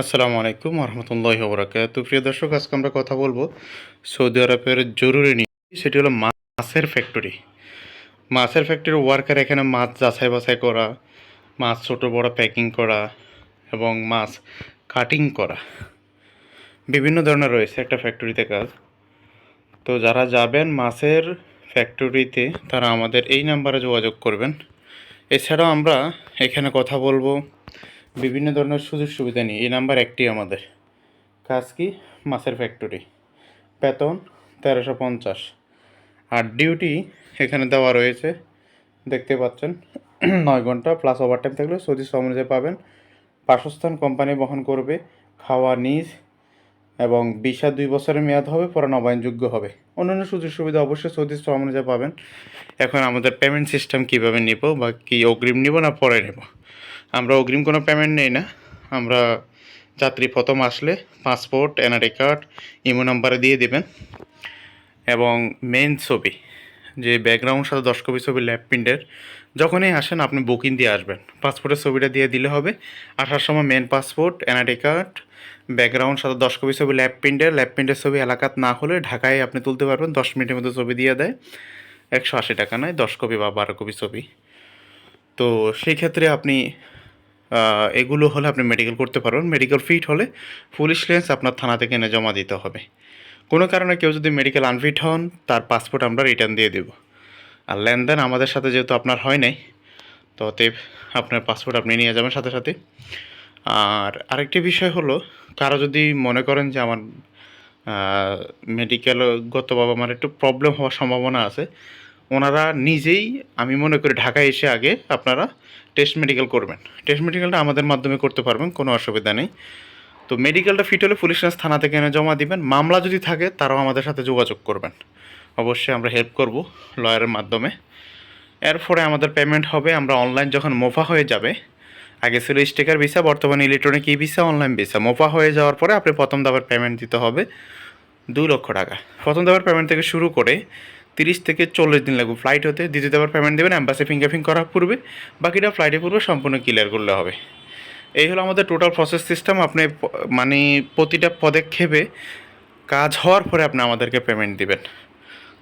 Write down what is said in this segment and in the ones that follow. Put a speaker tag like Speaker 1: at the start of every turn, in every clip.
Speaker 1: আসসালামু আলাইকুম রহমতুল্লাহ বরাকাত প্রিয় দর্শক, আজকে আমরা কথা বলব সৌদি আরবের জরুরি নিয়ে সেটি হলো মাছের ফ্যাক্টরি মাছের ফ্যাক্টরির ওয়ার্কার এখানে মাছ যাচাই বাছাই করা, মাছ ছোট বড় প্যাকিং করা এবং মাছ কাটিং করা। বিভিন্ন ধরনের রয়েছে একটা ফ্যাক্টরিতে কাজ। তো যারা যাবেন মাছের ফ্যাক্টরিতে তারা আমাদের এই নাম্বারে যোগাযোগ করবেন। এছাড়াও আমরা এখানে কথা বলব বিভিন্ন ধরনের সুযোগ সুবিধা নিয়ে এই নাম্বার একটি আমাদের। কাজ কি? মাছের ফ্যাক্টরি বেতন তেরোশো পঞ্চাশ। আর ডিউটি এখানে দেওয়া রয়েছে, দেখতে পাচ্ছেন, নয় ঘণ্টা প্লাস ওভারটাইম থাকলে সৌদি শ্রম অনুযায়ী পাবেন। বাসস্থান কোম্পানি বহন করবে, খাওয়া নিজ এবং বিশা দুই বছরের মেয়াদ হবে, পরে নবায়নযোগ্য হবে। অন্যান্য সুযোগ সুবিধা অবশ্যই সৌদি শ্রম অনুযায়ী পাবেন। এখন আমাদের পেমেন্ট সিস্টেম কীভাবে নিব বা কি অগ্রিম নিব না পরে নেব? আমরা অগ্রিম কোনো পেমেন্ট নেই না। আমরা যাত্রী প্রথম আসলে পাসপোর্ট এনআরআই কার্ড ইমো নাম্বারে দিয়ে দেবেন। এবং মেন ছবি, যে ব্যাকগ্রাউন্ড সাথে দশ কপি ছবি ল্যাব প্রিন্টের যখনই আসেন আপনি বুকিং দিয়ে আসবেন। পাসপোর্টের ছবিটা দিয়ে দিলে হবে। আসার সময় main passport NRI card background সাথে দশ কপি ছবি ল্যাব প্রিন্টের ল্যাব প্রিন্টের ছবি এলাকাত না হলে ঢাকায় আপনি তুলতে পারবেন। দশ মিনিটের মধ্যে ছবি দিয়ে দেয়। একশো আশি টাকা নয়, দশ কপি বা বারো কপি ছবি। তো সেই ক্ষেত্রে আপনি এগুলো হলে আপনি মেডিকেল করতে পারবেন। মেডিকেল ফিট হলে পুলিশ লেন্স আপনার থানা থেকে এনে জমা দিতে হবে। কোনো কারণে কেউ যদি মেডিকেল আনফিট হন, তার পাসপোর্ট আমরা রিটার্ন দিয়ে দেব। আর লেনদেন আমাদের সাথে যেহেতু আপনার হয় নাই, তো অতএব আপনার পাসপোর্ট আপনি নিয়ে যাবেন সাথে সাথে। আর আরেকটি বিষয় হলো, কারও যদি মনে করেন যে আমার মেডিকেলগতভাবে আমার একটু প্রবলেম হওয়ার সম্ভাবনা আছে, ওনারা নিজেই আমি মনে করি ঢাকায় এসে আগে আপনারা টেস্ট মেডিকেল করবেন। টেস্ট মেডিকেলটা আমাদের মাধ্যমে করতে পারবেন, কোনো অসুবিধা নেই। তো মেডিকেলটা ফিট হলে পুলিশ লাইন্স থানা থেকে এনে জমা দিবেন। মামলা যদি থাকে, তারাও আমাদের সাথে যোগাযোগ করবেন। অবশ্যই আমরা হেল্প করব লয়ারের মাধ্যমে। এরপরে আমাদের পেমেন্ট হবে, আমরা অনলাইন যখন মোফা হয়ে যাবে, আগে ছিল স্টিকার ভিসা বর্তমানে electronic e visa online visa MOFA হয়ে যাওয়ার পরে আপনি প্রথম দাবার পেমেন্ট দিতে হবে। দুই লক্ষ টাকা। প্রথম দাবার পেমেন্ট থেকে শুরু করে তিরিশ থেকে চল্লিশ দিন লাগবে ফ্লাইট হতে। দ্বিতীয় দাবার পেমেন্ট দেবেন অ্যাম্বাসি ফিঙ্গারপ্রিন্ট করার পূর্বে। বাকিটা ফ্লাইটে পূর্বে সম্পূর্ণ ক্লিয়ার করলে হবে। এই হলো আমাদের টোটাল প্রসেস সিস্টেম আপনি মানে প্রতিটা পদক্ষেপে কাজ হওয়ার পরে আপনি আমাদেরকে পেমেন্ট দিবেন।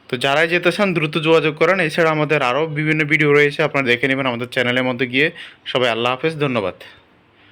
Speaker 1: তো যারাই যেতে চান, দ্রুত যোগাযোগ করেন। এছাড়া আমাদের আরও বিভিন্ন ভিডিও রয়েছে, আপনারা দেখে নেবেন আমাদের চ্যানেলের মধ্যে গিয়ে। সবাই আল্লাহ হাফেজ, ধন্যবাদ।